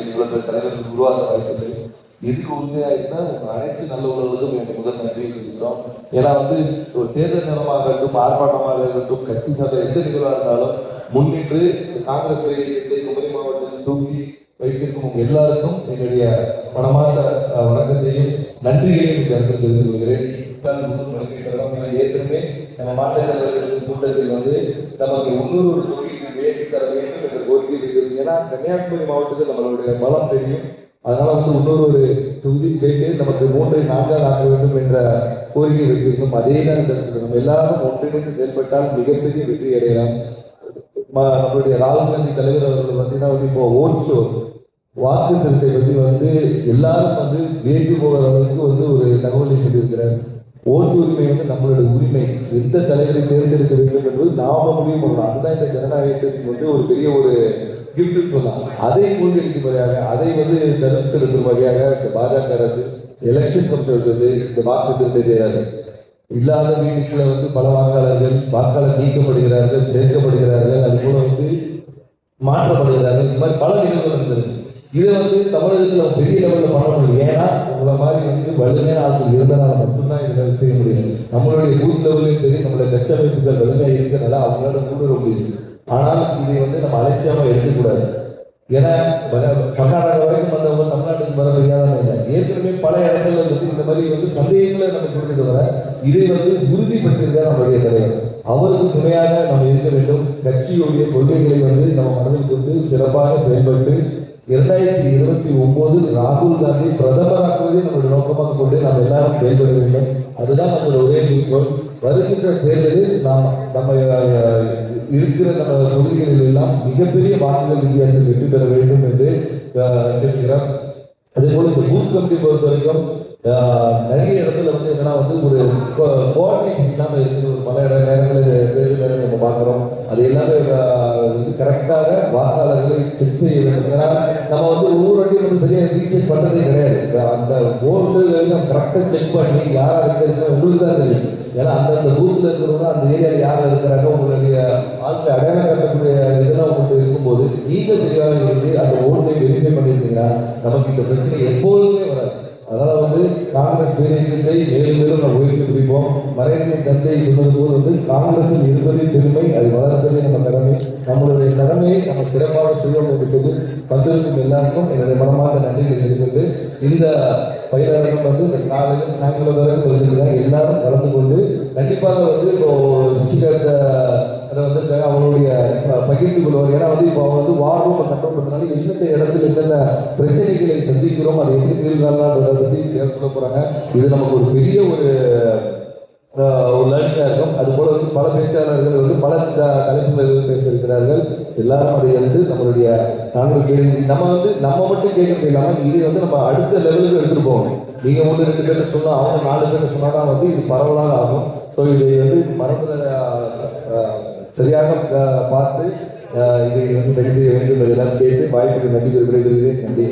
இவ்வளவு தலைவர்கள் உருவாக வாய்ப்பு இதுக்கு உண்மையா இருந்தால் அனைத்து நல்ல உறவுகளுக்கும் எனக்கு முதல் நன்றி இருக்கிறோம் ஏன்னா வந்து ஒரு தேர்தல் நிலமாக இருக்கட்டும் ஆர்ப்பாட்டமாக இருக்கட்டும் கட்சி சார்ந்த எந்த நிகழ்வாக இருந்தாலும் முன்னின்று காங்கிரஸ் இயக்கத்தை குமரி மாவட்டத்தில் தூங்கி வைத்திருக்கும் உங்க எல்லாருக்கும் என்னுடைய மனமார்ந்த வணக்கத்தையும் நன்றிகளையும் இந்த இடத்தில் தெரிந்து கொள்கிறேன். ஏற்கனவே நம்ம மாநில தலைவர்களின் கூட்டத்தில் வந்து நமக்கு இன்னொரு ஒரு தொகுதிக்கு வேண்டி தர வேண்டும். ஏன்னா கன்னியாகுமரி மாவட்டத்தில் நம்மளுடைய பலம் தெரியும். அதனால வந்து இன்னொரு ஒரு தொகுதி கேட்டு நமக்கு மூன்றை நான்காவது ஆக்க வேண்டும் என்ற கோரிக்கை வைத்திருந்தோம் அதே தான் இந்த நம்ம எல்லாரும் ஒன்றிணைந்து செயல்பட்டால் மிகப்பெரிய வெற்றி அடையலாம். நம்மளுடைய ராகுல் காந்தி தலைவர் அவர்கள் பார்த்தீங்கன்னா வந்து இப்போ ஓட்சோ வாக்கு திருட்டை பற்றி வந்து எல்லாரும் வந்து வேண்டு போகிற அளவுக்கு வந்து ஒரு தகவலை சொல்லியிருக்கிறார். ஓட்டு உரிமை வந்து நம்மளுடைய உரிமை. எந்த தலைவரை தேர்ந்தெடுக்க வேண்டும் என்பது நாம முடிவு பண்ணணும். அதுதான் இந்த ஜனநாயகத்திற்கு வந்து ஒரு பெரிய ஒரு கிஃப்ட் சொல்லலாம் அதை மூழ்கடிக்கும் வழியாக அதை வந்து தடுத்து நிறுத்தும் வழியாக இந்த பாஜக அரசு எலெக்ஷன் கமிஷன் வந்து இந்த வாக்கு திருத்தம் செய்கிறார்கள் இல்லாத வீட்டுல வந்து பல வாக்காளர்கள் வாக்காளர் நீக்கப்படுகிறார்கள் சேர்க்கப்படுகிறார்கள் அது கூட வந்து மாற்றப்படுகிறார்கள். இந்த மாதிரி பல நிகழ்வுகள் நடந்திருக்கு. இதை வந்து தமிழகத்தில் பெரிய லெவலில் பண்ண முடியும் ஏன்னா உங்களை மாதிரி வந்து வலிமையான ஆட்கள் இருந்தனால மட்டும்தான் இதை செய்ய முடியும். நம்மளுடைய பூத் லெவலையும் சரி நம்மளுடைய கச்சமைப்புகள் வலிமையாக இருக்கிறனால அவங்களால கூட வர முடியும் ஆனால் இதை வந்து நம்ம அலட்சியமாக எடுக்கக்கூடாது. ஏன்னா வ- கர்நாடகா வரைக்கும் வந்தவங்க தமிழ்நாட்டுக்கு வர முடியாத இல்லை. ஏற்கனவே பல இடங்கள்ல வந்து இந்த மாதிரி வந்து சந்தேகங்களை நமக்கு கொடுத்து தவிர இதை வந்து உறுதிப்படுத்தியிருக்கார் நம்மளுடைய தலைவர். அவருக்கு துணையாக நம்ம இருக்க வேண்டும். கட்சியுடைய கொள்கைகளை வந்து நம்ம மனதில் கொண்டு சிறப்பாக செயல்பட்டு இரண்டாயிரத்தி இருபத்தி ஒன்பது ராகுல் காந்தி பிரதமராக்குவதை நம்மளுடைய நோக்கமாக கொண்டு நாம் எல்லாரும் செயல்பட வேண்டும். அதுதான் நம்மளுடைய ஒரே குறிக்கோள் வருகின்ற தேர்தலில் நாம் நம்ம இருக்கிற நம்ம தொகுதிகளில் எல்லாம் மிகப்பெரிய வாக்குகள் வித்தியாசம் வெற்றி பெற வேண்டும் என்று கேட்கிறார் அதே போல இந்த பூத் கமிட்டி பொறுத்த வரைக்கும் நிறைய இடத்துல வந்து என்னன்னா வந்து ஒரு கோஆர்டினேஷன் இல்லாமல் இருக்குது ஒரு பல இட நேரங்களில் தேர்தல் நம்ம பார்க்குறோம். அது எல்லாமே கரெக்டாக வாக்காளர்களை செக் செய்ய வேண்டும் ஏன்னா நம்ம வந்து ஒவ்வொரு வாட்டியும் வந்து சரியாக ரீசெக் பண்ணுறதே கிடையாது. அந்த போர்டு நம்ம கரெக்டாக செக் பண்ணி யார் இருக்கிறது உங்களுக்கு தான் தெரியும். ஏன்னா அந்தந்த பூத்தில் இருக்கிறவங்க அந்த ஏரியாவில் யார் இருக்கிறாங்க உங்களுடைய ஆட்கள் அடையாளம் காட்டக்கூடிய இதெல்லாம் உங்களுக்கு இருக்கும்போது நீங்கள் தெளிவாக இருந்து அந்த ஓட்டை வெரிஃபை பண்ணியிருந்தீங்கன்னா நமக்கு இந்த பிரச்சனை எப்போதுமே வராது. அதனால வந்து காங்கிரஸ் பேரியக்கத்தை மேலும் மேலும் நம்ம உயர்த்தி பிடிப்போம் மறைந்த தந்தை சொன்னது போல் வந்து காங்கிரஸில் இருப்பதே பெருமை அது வளர்ப்பதே நம்ம கடமை. நம்மளுடைய கடமையை நம்ம சிறப்பாக செய்வோம் என்று சொல்லி வந்திருக்கும் எல்லாருக்கும் என்னுடைய மனமார்ந்த நன்றிகளை செலுத்துவது இந்த பயிலரங்கம் வந்து காலையில் சாயங்காலம் வரை எல்லாரும் கலந்து கொண்டு கண்டிப்பாக வந்து இப்போ பகிர்ந்து கொள்வார் ஏன்னா வந்து இப்போ அவங்க வந்து வார் ரூம் கண்ட்ரோல் எந்தெந்த இடத்துல என்னென்ன பிரச்சனைகளை சந்திக்கிறோம் அதை எப்படி தீர்வு பற்றி சொல்ல போகிறாங்க இது நமக்கு ஒரு பெரிய ஒரு ஒரு லேர்னிங்காக இருக்கும். அது போல வந்து பல பேச்சாளர்கள் வந்து பல த- தலைப்புகளில் எல்லாரும் அதை வந்து நம்மளுடைய நாங்கள் கேள்வி நம்ம வந்து நம்ம மட்டும் கேட்கறது இல்லாமல் இதை வந்து நம்ம அடுத்த லெவலுக்கு எடுத்துகிட்டு போகணும். நீங்கள் வந்து ரெண்டு பேர்ட்ட சொன்னால் அவங்க நாலு பேர்ட்ட சொன்னால் தான் வந்து இது பரவலாக ஆகும். ஸோ இதை வந்து மரபுல சரியாக பார்த்து இதை வந்து சரி செய்ய வேண்டும் என்று எல்லாம் கேட்டு வாய்ப்புக்கு நன்றி விடைபெறுகிறேன். நன்றி.